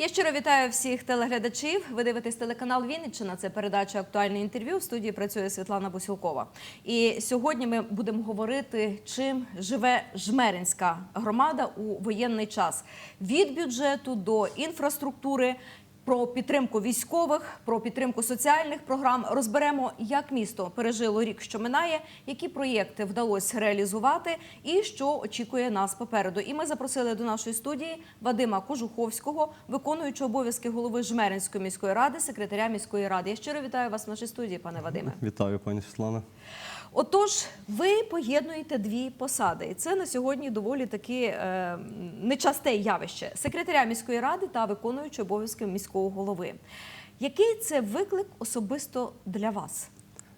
Я щиро вітаю всіх телеглядачів. Ви дивитесь телеканал Вінниччина. Це передача актуальне інтерв'ю. В студії працює Світлана Босілкова. І сьогодні ми будемо говорити, чим живе жмеринська громада у воєнний час від бюджету до інфраструктури. Про підтримку військових, про підтримку соціальних програм розберемо, як місто пережило рік, що минає, які проєкти вдалося реалізувати, і що очікує нас попереду. І ми запросили до нашої студії Вадима Кожуховського, виконуючого обов'язки голови Жмеринської міської ради, секретаря міської ради. Я щиро вітаю вас в нашій студії, пане Вадиме. Вітаю, пані Світлана. Отож, ви поєднуєте дві посади, і це на сьогодні доволі таки е, нечасте явище секретаря міської ради та виконуючого обов'язки міського голови. Який це виклик особисто для вас?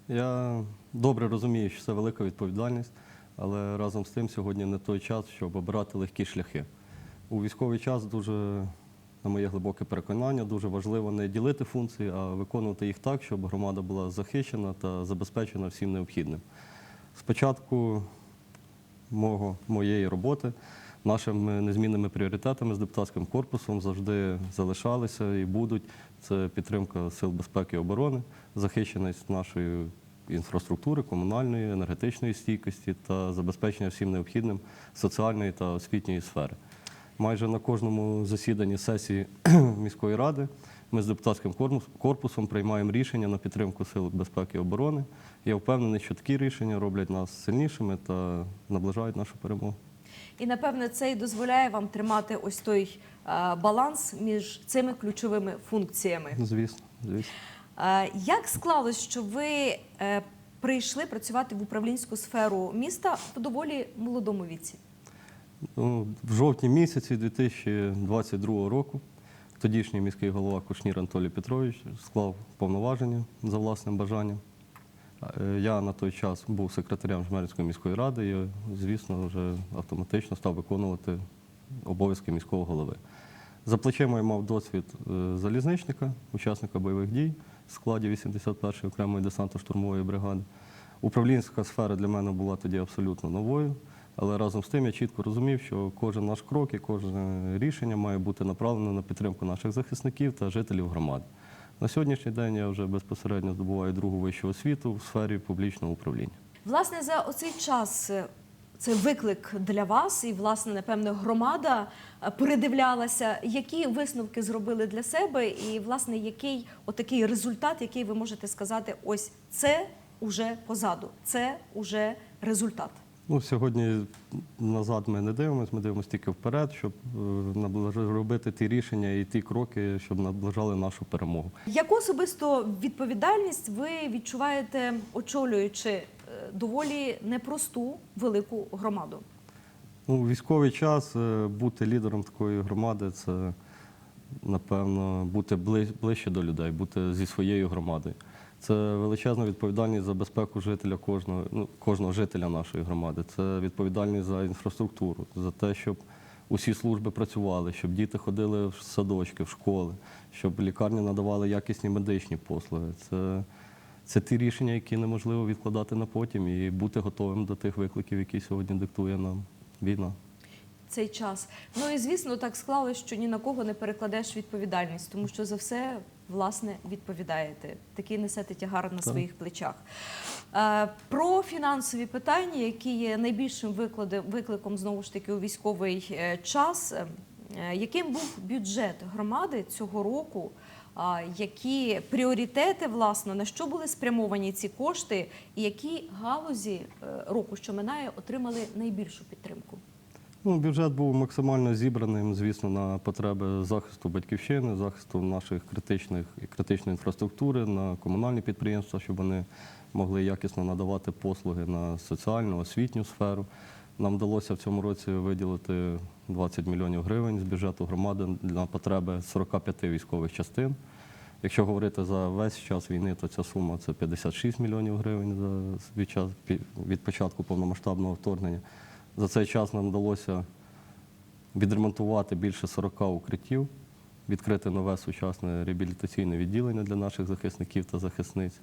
Я добре розумію, що це велика відповідальність, але разом з тим сьогодні не той час, щоб обирати легкі шляхи. У військовий час дуже, на моє глибоке переконання, дуже важливо не ділити функції, а виконувати їх так, щоб громада була захищена та забезпечена всім необхідним. Спочатку мого, моєї роботи нашими незмінними пріоритетами з депутатським корпусом завжди залишалися і будуть це підтримка сил безпеки і оборони, захищеність нашої інфраструктури, комунальної, енергетичної стійкості та забезпечення всім необхідним соціальної та освітньої сфери. Майже на кожному засіданні сесії міської ради ми з депутатським корпус- корпусом приймаємо рішення на підтримку сил безпеки і оборони. Я впевнений, що такі рішення роблять нас сильнішими та наближають нашу перемогу. І напевне це і дозволяє вам тримати ось той баланс між цими ключовими функціями. Звісно, звісно. Як склалось, що ви е, прийшли працювати в управлінську сферу міста в доволі молодому віці? Ну, в жовтні місяці 2022 року тодішній міський голова Кушнір Анатолій Петрович склав повноваження за власним бажанням. Е, Я на той час був секретарем Жмеринської міської ради і, звісно, вже автоматично став виконувати обов'язки міського голови. За плечима я мав досвід е, залізничника, учасника бойових дій в складі 81-ї окремої десантно-штурмової бригади. Управлінська сфера для мене була тоді абсолютно новою, але разом з тим я чітко розумів, що кожен наш крок і кожне рішення має бути направлене на підтримку наших захисників та жителів громади. На сьогоднішній день я вже безпосередньо здобуваю другу вищу освіту в сфері публічного управління. Власне, за оцей час е, це виклик для вас, і власне, напевно, громада е, передивлялася, які висновки зробили для себе, і власне який отакий результат, який ви можете сказати, ось це уже позаду, це уже результат. Ну, сьогодні назад ми не дивимося, ми дивимося тільки вперед, щоб е, робити ті рішення і ті кроки, щоб наближали нашу перемогу. Яку особисто відповідальність ви відчуваєте, очолюючи е, доволі непросту велику громаду? Ну, у військовий час е, бути лідером такої громади це, напевно, бути ближче до людей, бути зі своєю громадою. Це величезна відповідальність за безпеку жителя кожного, ну, кожного жителя нашої громади. Це відповідальність за інфраструктуру, за те, щоб усі служби працювали, щоб діти ходили в садочки, в школи, щоб лікарні надавали якісні медичні послуги. Це, це ті рішення, які неможливо відкладати на потім і бути готовим до тих викликів, які сьогодні диктує нам війна. цей час. Ну і звісно, так склалось, що ні на кого не перекладеш відповідальність, тому що за все власне відповідаєте. Такий несете тягар на своїх плечах. Е, Про фінансові питання, які є найбільшим викликом знову ж таки у військовий е, час. Е, Яким був бюджет громади цього року? Які пріоритети, власне, на що були спрямовані ці кошти, і які галузі року, що минає, отримали найбільшу підтримку? Ну, бюджет був максимально зібраним, звісно, на потреби захисту батьківщини, захисту наших критичних і критичної інфраструктури, на комунальні підприємства, щоб вони могли якісно надавати послуги на соціальну, освітню сферу. Нам вдалося в цьому році виділити 20 мільйонів гривень з бюджету громади на потреби 45 військових частин. Якщо говорити за весь час війни, то ця сума це 56 мільйонів гривень від початку повномасштабного вторгнення. За цей час нам вдалося відремонтувати більше 40 укриттів, відкрити нове сучасне реабілітаційне відділення для наших захисників та захисниць.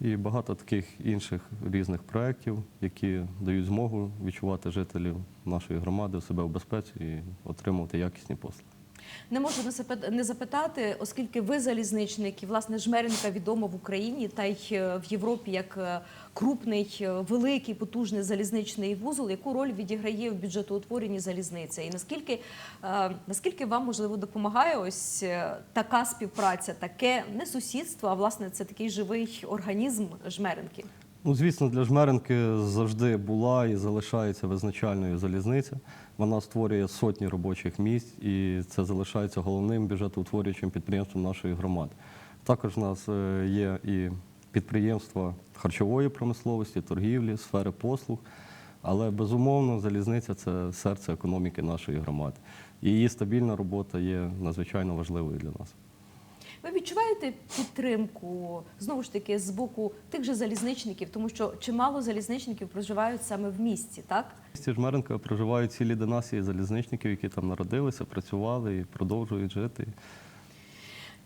І багато таких інших різних проєктів, які дають змогу відчувати жителів нашої громади у себе в безпеці і отримувати якісні послуги. Не можу не запит- запитати, оскільки ви залізничник, і власне Жмеренка відома в Україні та й е, в Європі як е, крупний, е, великий, потужний залізничний вузол. Яку роль відіграє в бюджетоутворенні залізниця? І наскільки, наскільки вам можливо допомагає ось така співпраця, таке не сусідство, а власне це такий живий організм Жмеренки? Ну, звісно, для Жмеренки завжди була і залишається визначальною залізниця. Вона створює сотні робочих місць, і це залишається головним бюджетоутворюючим підприємством нашої громади. Також в нас е, є і підприємства харчової промисловості, торгівлі, сфери послуг. Але безумовно залізниця це серце економіки нашої громади. І її стабільна робота є надзвичайно важливою для нас. Ви відчуваєте підтримку знову ж таки з боку тих же залізничників, тому що чимало залізничників проживають саме в місті, так? В місті Жмеренка проживають цілі династії залізничників, які там народилися, працювали і продовжують жити.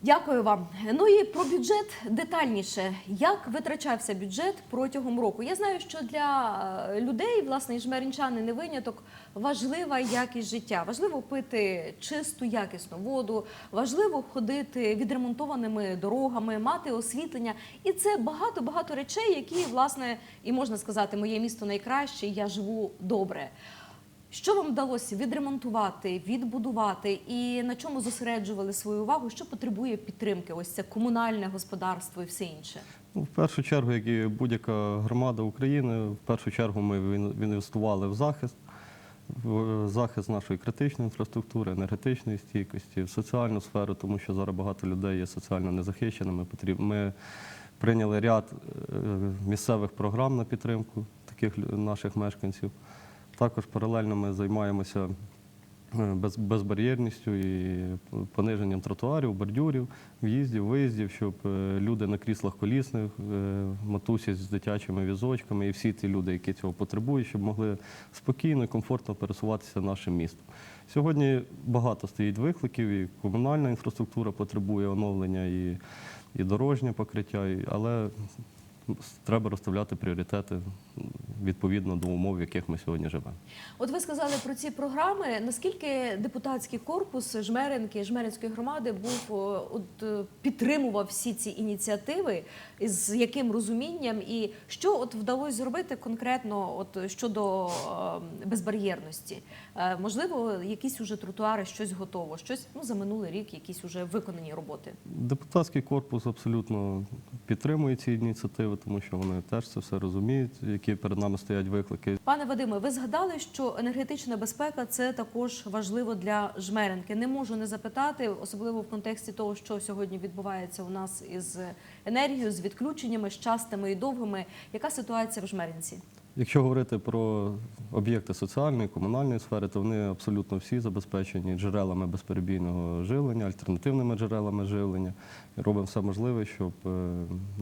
Дякую вам. Ну і про бюджет детальніше. Як витрачався бюджет протягом року? Я знаю, що для е, людей, власне, і жмеринчани не виняток, важлива якість життя. Важливо пити чисту, якісну воду, важливо ходити відремонтованими дорогами, мати освітлення. І це багато багато речей, які, власне, і можна сказати, моє місто найкраще, я живу добре. Що вам вдалося відремонтувати, відбудувати і на чому зосереджували свою увагу? Що потребує підтримки? Ось це комунальне господарство і все інше. Ну, в першу чергу, як і будь-яка громада України, в першу чергу ми інвестували в захист, в захист нашої критичної інфраструктури, енергетичної стійкості, в соціальну сферу, тому що зараз багато людей є соціально незахищеними. Ми прийняли ряд е, місцевих програм на підтримку таких наших мешканців. Також паралельно ми займаємося е, без, безбар'єрністю і пониженням тротуарів, бордюрів, в'їздів, виїздів, щоб е, люди на кріслах колісних, е, матусі з дитячими візочками і всі ті люди, які цього потребують, щоб могли спокійно і комфортно пересуватися нашим містом. Сьогодні багато стоїть викликів, і комунальна інфраструктура потребує оновлення, і, і дорожнє покриття, але треба розставляти пріоритети відповідно до умов, в яких ми сьогодні живемо. От ви сказали про ці програми. Наскільки депутатський корпус Жмеренки, Жмеринської громади був от е, підтримував всі ці ініціативи, з яким розумінням, і що от вдалося зробити конкретно, от щодо е, безбар'єрності? Е, Можливо, якісь уже тротуари, щось готово, щось ну за минулий рік, якісь уже виконані роботи. Депутатський корпус абсолютно підтримує ці ініціативи, тому що вони теж це все розуміють, які перед нами стоять виклики. Пане Вадиме, ви згадали, що енергетична безпека це також важливо для жмеренки. Не можу не запитати, особливо в контексті того, що сьогодні відбувається у нас із енергією, з відключеннями, з частими і довгими. Яка ситуація в жмеринці? Якщо говорити про об'єкти соціальної, комунальної сфери, то вони абсолютно всі забезпечені джерелами безперебійного живлення, альтернативними джерелами живлення. Робимо все можливе, щоб е,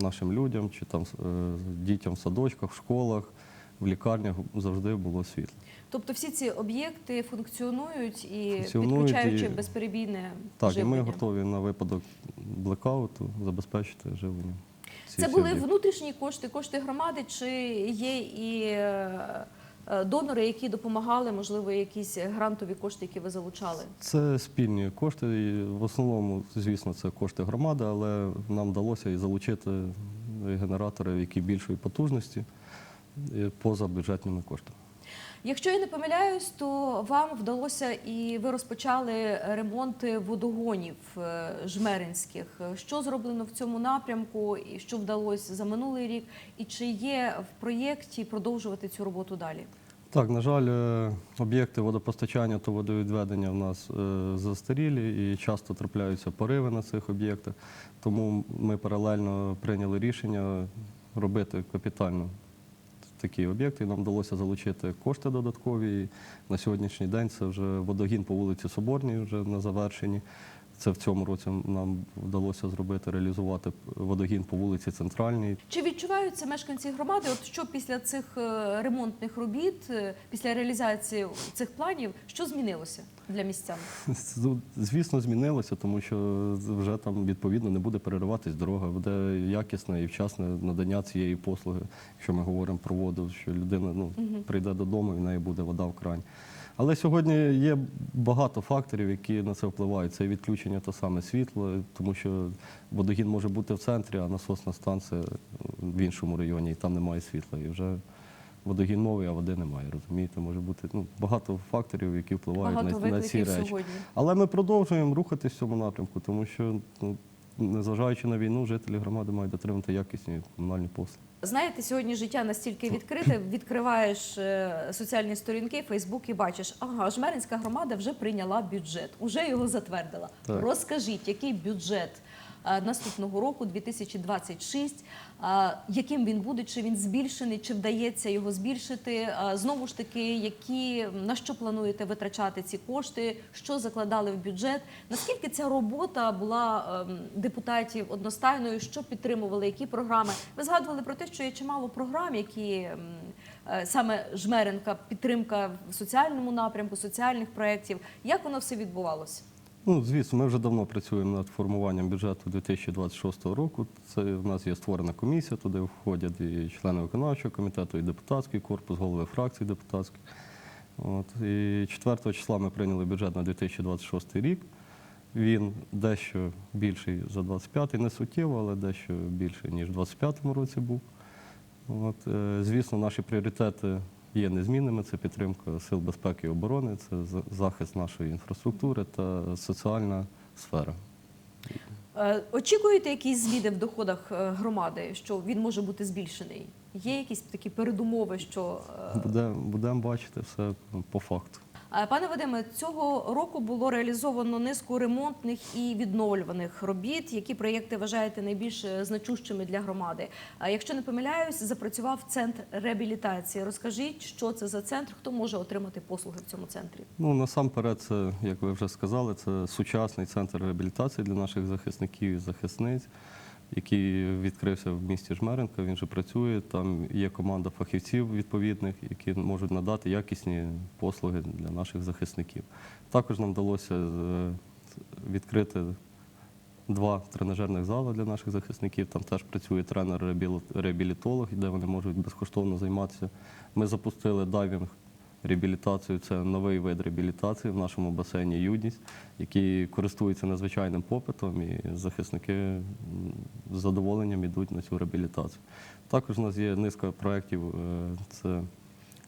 нашим людям чи там е, дітям в садочках, в школах, в лікарнях завжди було світло. Тобто всі ці об'єкти функціонують і Функціонують підключаючи і- безперебійне Так, і ми готові на випадок блекауту забезпечити живлення. Це були внутрішні кошти, кошти громади, чи є і е, е, донори, які допомагали, можливо, якісь грантові кошти, які ви залучали? Це спільні кошти. І в основному, звісно, це кошти громади, але нам вдалося і залучити генератори, які більшої потужності поза бюджетними коштами. Якщо я не помиляюсь, то вам вдалося і ви розпочали ремонти водогонів е, жмеринських. Що зроблено в цьому напрямку, і що вдалося за минулий рік, і чи є в проєкті продовжувати цю роботу далі? Так, на жаль, е, об'єкти водопостачання та водовідведення в нас е, застарілі і часто трапляються пориви на цих об'єктах. Тому ми паралельно прийняли рішення робити капітально такі об'єкти. Нам вдалося залучити кошти додаткові. На сьогоднішній день це вже водогін по вулиці Соборній, вже на завершенні. Це в цьому році нам вдалося зробити, реалізувати водогін по вулиці Центральній. Чи відчуваються мешканці громади, от що після цих е, ремонтних робіт, е, після реалізації цих планів, що змінилося для містян? Звісно, змінилося, тому що вже там відповідно не буде перериватись дорога, буде якісне і вчасне надання цієї послуги. Якщо ми говоримо про воду, що людина ну, прийде додому і в неї буде вода в крані. Але сьогодні є багато факторів, які на це впливають. Це відключення то саме світло, тому що водогін може бути в центрі, а насосна станція в іншому районі, і там немає світла. І вже водогін новий, а води немає. Розумієте, може бути ну, багато факторів, які впливають Багато на, на ці речі. сьогодні. Але ми продовжуємо рухатись в цьому напрямку, тому що, ну, незважаючи на війну, жителі громади мають отримати якісні комунальні послуги. Знаєте, сьогодні життя настільки відкрите, відкриваєш е, соціальні сторінки, Фейсбук і бачиш, ага, Жмеринська громада вже прийняла бюджет, уже його затвердила. Так. Розкажіть, який бюджет наступного року, 2026, е, яким він буде, чи він збільшений, чи вдається його збільшити? Е, Знову ж таки, які на що плануєте витрачати ці кошти, що закладали в бюджет? Наскільки ця робота була ем, депутатів одностайною? Що підтримували? Які програми? Ви згадували про те, що є чимало програм, які ем, е, саме жмеренка підтримка в соціальному напрямку, соціальних проєктів. Як воно все відбувалося? Ну, звісно, ми вже давно працюємо над формуванням бюджету 2026 року. Це в нас є створена комісія, туди входять і члени виконавчого комітету, і депутатський корпус, голови фракцій депутатських. От. І 4 числа ми прийняли бюджет на 2026 рік. Він дещо більший за 25-й, не суттєво, але дещо більший, ніж в 25-му році був. От, е, звісно, наші пріоритети є незмінними. Це підтримка сил безпеки і оборони, це за- захист нашої інфраструктури та соціальна сфера. Е, Очікуєте якісь зміни в доходах е, громади, що він може бути збільшений? Є якісь такі передумови, що будемо будем будемо бачити все по факту. Е, Пане Вадиме, цього року було реалізовано низку ремонтних і відновлюваних робіт. Які проєкти вважаєте найбільш е, значущими для громади? Якщо не помиляюсь, запрацював центр реабілітації. Розкажіть, що це за центр, хто може отримати послуги в цьому центрі? Ну насамперед, це, як ви вже сказали, це сучасний центр реабілітації для наших захисників і захисниць, який відкрився в місті Жмеренка. Він вже працює. Там є команда фахівців відповідних, які можуть надати якісні послуги для наших захисників. Також нам вдалося е, відкрити два тренажерних зали для наших захисників. Там теж працює тренер-реабілітолог, де вони можуть безкоштовно займатися. Ми запустили дайвінг реабілітацію. Це новий вид реабілітації в нашому басейні Юдність, який користується надзвичайним попитом, і захисники з задоволенням йдуть на цю реабілітацію. Також у нас є низка проєктів. е, Це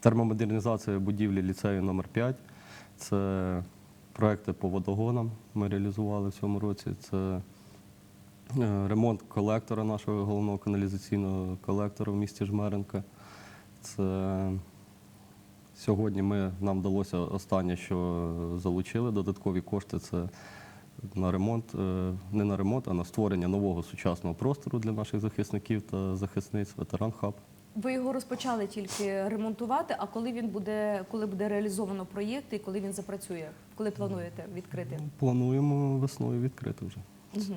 термомодернізація будівлі ліцею номер 5 Це проекти по водогонам ми реалізували в цьому році. Це е, ремонт колектора нашого головного каналізаційного колектора в місті Жмеренка. Це сьогодні ми, нам вдалося останнє, що залучили додаткові кошти. Це на ремонт, е, не на ремонт, а на створення нового сучасного простору для наших захисників та захисниць, ветеран хаб. Ви його розпочали тільки ремонтувати. А коли він буде, коли буде реалізовано проєкт і коли він запрацює? Коли плануєте відкрити? Плануємо весною відкрити вже.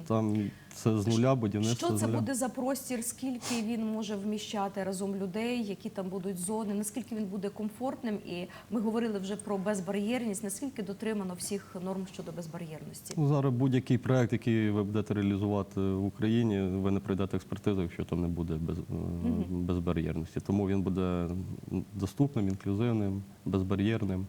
Там це з нуля будівництво. Що з це нуля. буде за простір? Скільки він може вміщати разом людей? Які там будуть зони? Наскільки він буде комфортним? І ми говорили вже про безбар'єрність. Наскільки дотримано всіх норм щодо безбар'єрності? Ну, Зараз будь-який проект, який ви будете реалізувати в Україні, ви не пройдете експертизу, якщо там не буде без, е, безбар'єрності. Тому він буде доступним, інклюзивним, безбар'єрним.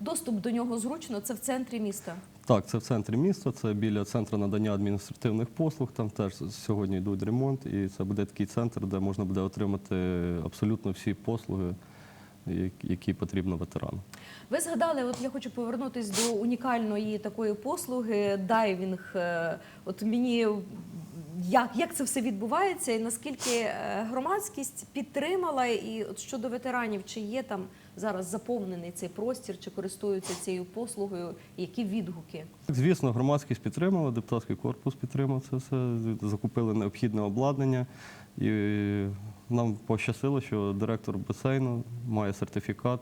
Доступ до нього зручно. Це в центрі міста. Так, це в центрі міста, це біля центру надання адміністративних послуг. Там теж сьогодні йдуть ремонт, і це буде такий центр, де можна буде отримати абсолютно всі послуги, які- потрібно ветерану. Ви згадали, от я хочу повернутися до унікальної такої послуги дайвінг. Е, От мені як, як це все відбувається, і наскільки е, громадськість підтримала, і от щодо ветеранів, чи є там зараз заповнений цей простір, чи користуються цією послугою, які відгуки? Звісно, громадськість підтримала, депутатський корпус підтримав це все, закупили необхідне обладнання. І нам пощастило, що директор басейну має сертифікат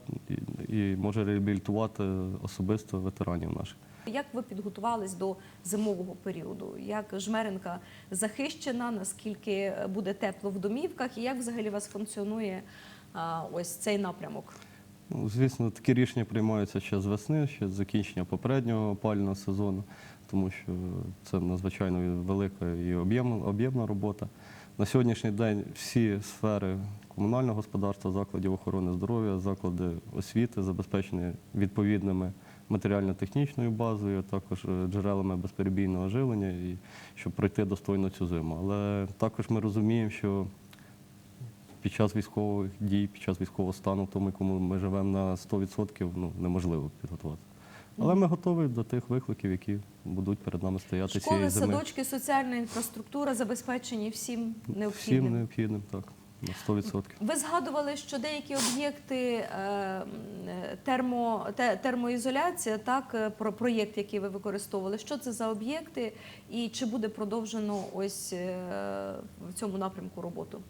і, може реабілітувати особисто ветеранів наших. Як ви підготувались до зимового періоду? Як жмеренка захищена? Наскільки буде тепло в домівках? І як взагалі у вас функціонує ось цей напрямок? Ну, звісно, такі рішення приймаються ще з весни, ще з закінчення попереднього опалювального сезону, тому що це надзвичайно велика і об'ємна, робота. На сьогоднішній день всі сфери комунального господарства, закладів охорони здоров'я, заклади освіти, забезпечені відповідними матеріально-технічною базою, також е, джерелами безперебійного живлення, і щоб пройти достойно цю зиму. Але також ми розуміємо, що під час військових дій, під час військового стану, в тому, якому ми живемо на 100%, ну, неможливо підготувати. Але ми готові до тих викликів, які будуть перед нами стояти Школи, цієї зими. садочки, соціальна інфраструктура забезпечені всім необхідним. Всім необхідним, так, на 100%. Ви згадували, що деякі об'єкти е, термо, те- термоізоляція, так, е, про проєкт, який ви використовували. Що це за об'єкти і чи буде продовжено ось е, в цьому напрямку роботу?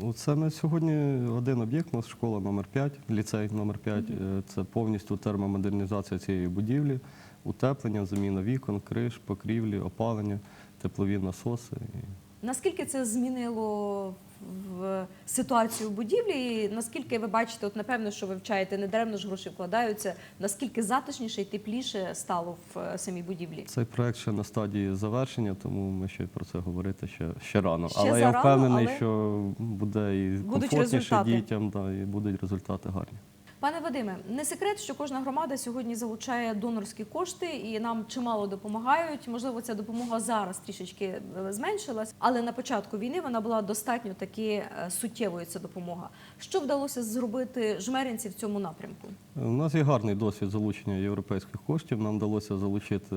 Ну, це ми сьогодні один об'єкт, у нас школа номер 5 ліцей номер 5 Е, Це повністю термомодернізація цієї будівлі, утеплення, заміна вікон, криш, покрівлі, опалення, теплові насоси. Наскільки це змінило в ситуацію в будівлі? І наскільки ви бачите, от напевно, що ви вчаєте недаремно ж гроші вкладаються, наскільки затишніше і тепліше стало в е, самій будівлі? Цей проект ще на стадії завершення, тому ми ще про це говорити ще, ще рано. Ще але я впевнений, але що буде і комфортніше дітям, да, і будуть результати гарні. Пане Вадиме, не секрет, що кожна громада сьогодні залучає донорські кошти і нам чимало допомагають. Можливо, ця допомога зараз трішечки е, зменшилась, але на початку війни вона була достатньо таки е, суттєвою. Ця допомога. Що вдалося зробити жмеринці в цьому напрямку? У нас є гарний досвід залучення європейських коштів. Нам вдалося залучити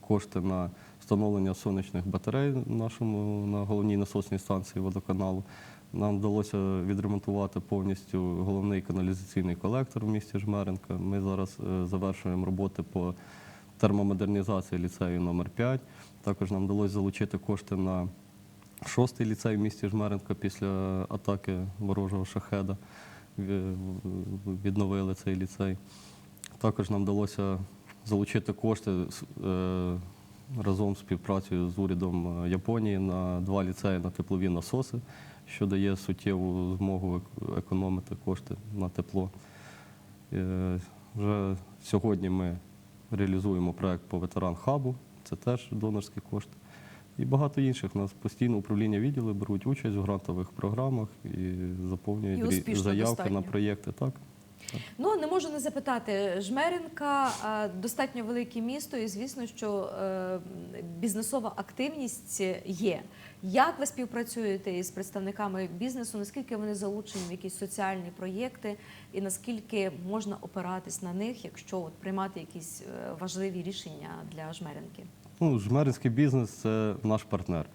кошти на встановлення сонячних батарей нашому на головній насосній станції водоканалу. Нам вдалося відремонтувати повністю головний каналізаційний колектор в місті Жмеренка. Ми зараз е, завершуємо роботи по термомодернізації ліцею номер 5 Також нам вдалося залучити кошти на шостий ліцей в місті Жмеренка після атаки ворожого шахеда. Відновили цей ліцей. Також нам вдалося залучити кошти е, разом з співпрацею з урядом е, Японії на два ліцеї на теплові насоси, що дає суттєву змогу економити кошти на тепло. Е, Вже сьогодні ми реалізуємо проект по ветеран хабу, це теж донорські кошти. І багато інших. У нас постійно управління відділи беруть участь в грантових програмах і заповнюють І заявки достатньо. на проєкти. Так. Ну не можу не запитати. Жмеринка е, достатньо велике місто, і звісно, що е, бізнесова активність є. Як ви співпрацюєте із представниками бізнесу? Наскільки вони залучені в якісь соціальні проєкти, і наскільки можна опиратись на них, якщо от приймати якісь е, важливі рішення для жмеринки? Ну, жмеринський бізнес це наш партнер.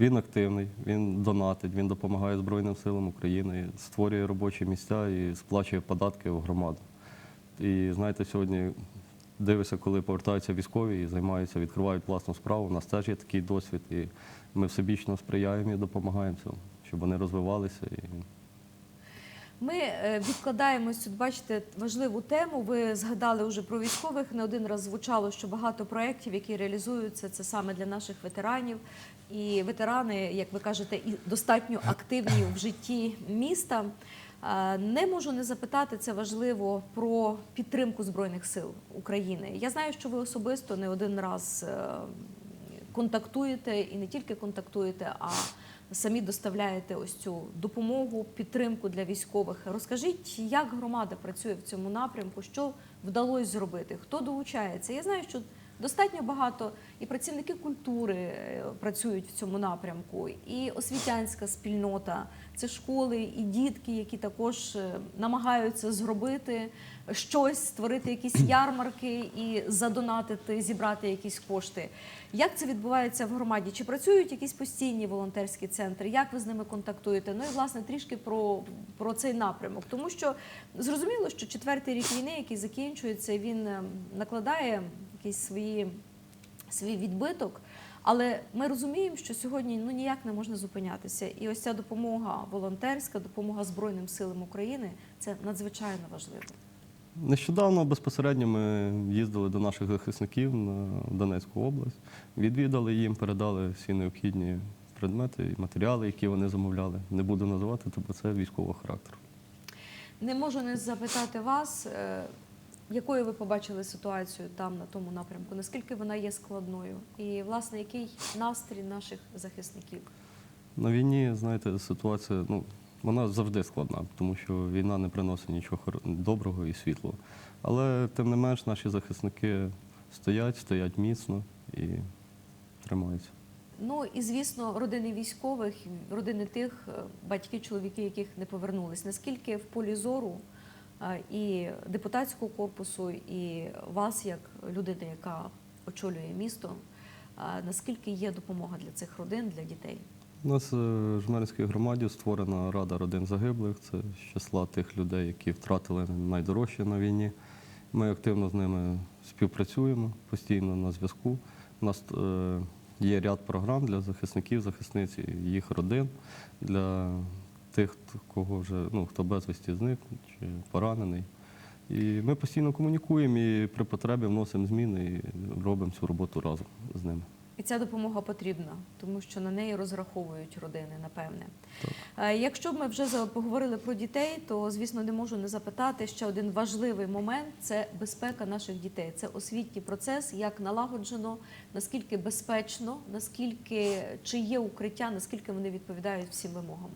Він активний, він донатить, він допомагає Збройним силам України, створює робочі місця і сплачує податки в громаду. І знаєте, сьогодні дивишся, коли повертаються військові і займаються, відкривають власну справу. У нас теж є такий досвід, і ми всебічно сприяємо і допомагаємо цьому, щоб вони розвивалися. І Ми е, відкладаємось тут, бачите, важливу тему. Ви згадали вже про військових. Не один раз звучало, що багато проєктів, які реалізуються, це саме для наших ветеранів. І ветерани, як ви кажете, і достатньо активні в житті міста. Е, Не можу не запитати це важливо про підтримку збройних сил України. Я знаю, що ви особисто не один раз е, контактуєте і не тільки контактуєте, а самі доставляєте ось цю допомогу, підтримку для військових. Розкажіть, як громада працює в цьому напрямку, що вдалося зробити, хто долучається? Я знаю, що достатньо багато і працівники культури е, працюють в цьому напрямку, і освітянська спільнота, це школи і дітки, які також е, намагаються зробити щось, створити якісь ярмарки і задонатити, зібрати якісь кошти. Як це відбувається в громаді? Чи працюють якісь постійні волонтерські центри? Як ви з ними контактуєте? Ну і власне трішки про, про цей напрямок, тому що зрозуміло, що четвертий рік війни, який закінчується, він е, накладає якісь свої свій відбиток. Але ми розуміємо, що сьогодні ну ніяк не можна зупинятися. І ось ця допомога волонтерська, допомога Збройним силам України це надзвичайно важливо. Нещодавно безпосередньо ми їздили до наших захисників на Донецьку область, відвідали їм, передали всі необхідні предмети і матеріали, які вони замовляли. Не буду називати, бо це військового характеру. Не можу не запитати вас, е, якою ви побачили ситуацію там на тому напрямку, наскільки вона є складною, і власне який настрій наших захисників? На війні, знаєте, ситуація, ну, вона завжди складна, тому що війна не приносить нічого доброго і світлого. Але тим не менш наші захисники стоять, стоять міцно і тримаються. Ну і звісно, родини військових, родини тих е, батьків, чоловіки, яких не повернулись. Наскільки в полі зору і депутатського корпусу, і вас, як людини, яка очолює місто, наскільки є допомога для цих родин, для дітей? У нас е, в Жмеринській громаді створена Рада родин загиблих. Це з числа тих людей, які втратили найдорожче на війні. Ми активно з ними співпрацюємо, постійно на зв'язку. У нас е, є ряд програм для захисників, захисниць їх родин, для тих, кого вже ну, хто безвісті зник чи поранений. І ми постійно комунікуємо і при потребі вносимо зміни і робимо цю роботу разом з ними. І ця допомога потрібна, тому що на неї розраховують родини, напевне. Так. Е, Якщо б ми вже поговорили про дітей, то звісно не можу не запитати ще один важливий момент це безпека наших дітей. Це освітній процес, як налагоджено, наскільки безпечно, наскільки чи є укриття, наскільки вони відповідають всім вимогам.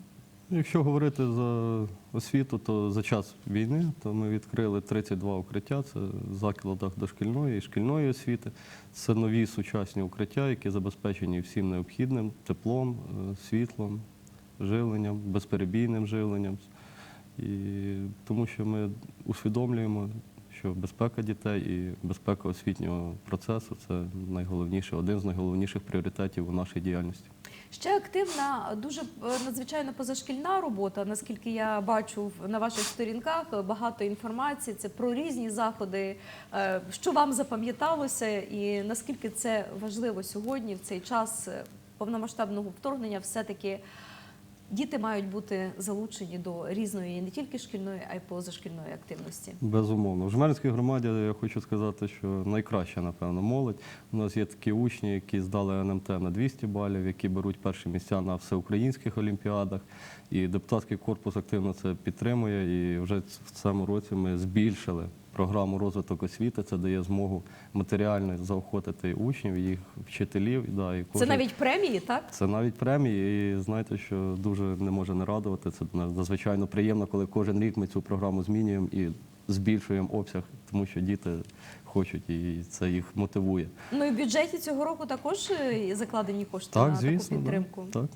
Якщо говорити за освіту, то за час війни то ми відкрили 32 укриття. Це в закладах дошкільної і шкільної освіти. Це нові сучасні укриття, які забезпечені всім необхідним теплом, е, світлом, живленням, безперебійним живленням. І тому що ми усвідомлюємо, що безпека дітей і безпека освітнього процесу це найголовніше, один з найголовніших пріоритетів у нашій діяльності. Ще активна, дуже е, надзвичайно позашкільна робота. Наскільки я бачу на ваших сторінках, е, багато інформації. Це про різні заходи, е, що вам запам'яталося, і наскільки це важливо сьогодні, в цей час повномасштабного вторгнення, все-таки діти мають бути залучені до різної не тільки шкільної, а й позашкільної активності. Безумовно. В Жмеринській громаді я хочу сказати, що найкраща, напевно, молодь. У нас є такі учні, які здали НМТ на 200 балів, які беруть перші місця на всеукраїнських олімпіадах. І депутатський корпус активно це підтримує. І вже в цьому році ми збільшили програму розвиток освіти. Це дає змогу матеріально заохотити учнів, їх вчителів. Да, і Це навіть премії, так? це навіть премії, і знаєте, що дуже не може не радувати. Це надзвичайно приємно, коли кожен рік ми цю програму змінюємо і збільшуємо обсяг, тому що діти хочуть і це їх мотивує. Ну і в бюджеті цього року також е, закладені кошти Так, на звісно, таку підтримку. Да, так.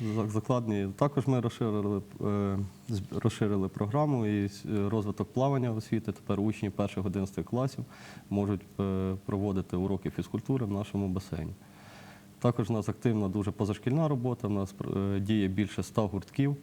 За- Закладні. Також ми розширили, е, розширили програму і е, розвиток плавання освіти. Тепер учні перших 11 класів можуть е, проводити уроки фізкультури в нашому басейні. Також у нас активна дуже позашкільна робота. У нас діє більше 100 гуртків.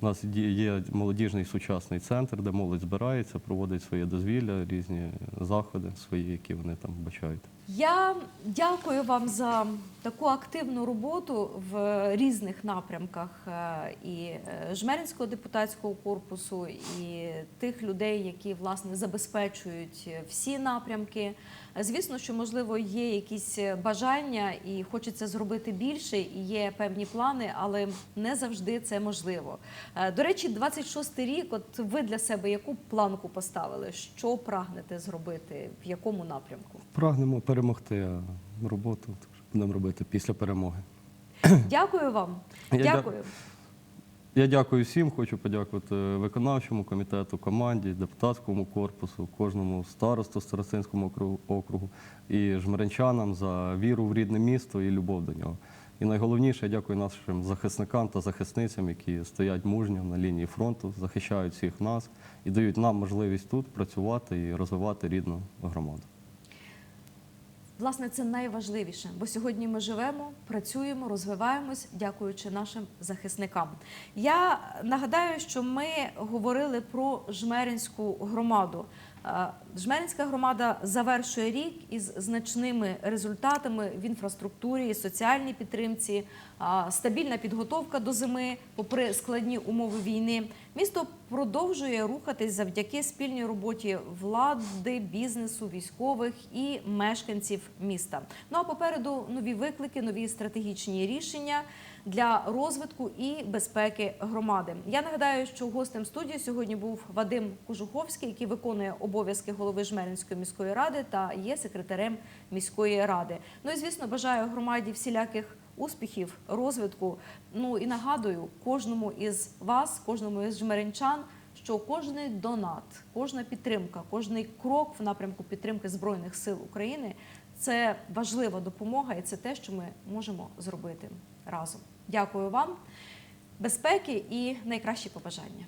У нас є молодіжний сучасний центр, де молодь збирається, проводить своє дозвілля, різні заходи свої, які вони там бачають. Я дякую вам за таку активну роботу в різних напрямках е, і е, Жмеринського депутатського корпусу, і тих людей, які власне забезпечують всі напрямки. Звісно, що можливо є якісь бажання і хочеться зробити більше, і є певні плани, але не завжди це можливо. Е, До речі, 26-й рік, от ви для себе яку планку поставили? Що прагнете зробити? В якому напрямку? Прагнемо перемогти, а роботу будемо робити після перемоги. Дякую вам. Я дя- Дякую. Я дякую всім, хочу подякувати виконавчому комітету, команді, депутатському корпусу, кожному старосту Старостинському округу- округу і жмеренчанам за віру в рідне місто і любов до нього. І найголовніше, я дякую нашим захисникам та захисницям, які стоять мужньо на лінії фронту, захищають всіх нас і дають нам можливість тут працювати і розвивати рідну громаду. Власне, це найважливіше, бо сьогодні ми живемо, працюємо, розвиваємось, дякуючи нашим захисникам. Я нагадаю, що ми говорили про Жмеринську громаду. Жмеринська громада завершує рік із значними результатами в інфраструктурі, соціальній підтримці, стабільна підготовка до зими, попри складні умови війни. Місто продовжує рухатись завдяки спільній роботі влади, бізнесу, військових і мешканців міста. Ну а попереду нові виклики, нові стратегічні рішення для розвитку і безпеки громади. Я нагадаю, що гостем студії сьогодні був Вадим Кожуховський, який виконує обов'язки голови Жмеринської міської ради та є секретарем міської ради. Ну і звісно, бажаю громаді всіляких успіхів, розвитку. Ну і нагадую кожному із вас, кожному із жмеринчан, що кожний донат, кожна підтримка, кожний крок в напрямку підтримки Збройних сил України це важлива допомога, і це те, що ми можемо зробити разом. Дякую вам, безпеки і найкращі побажання.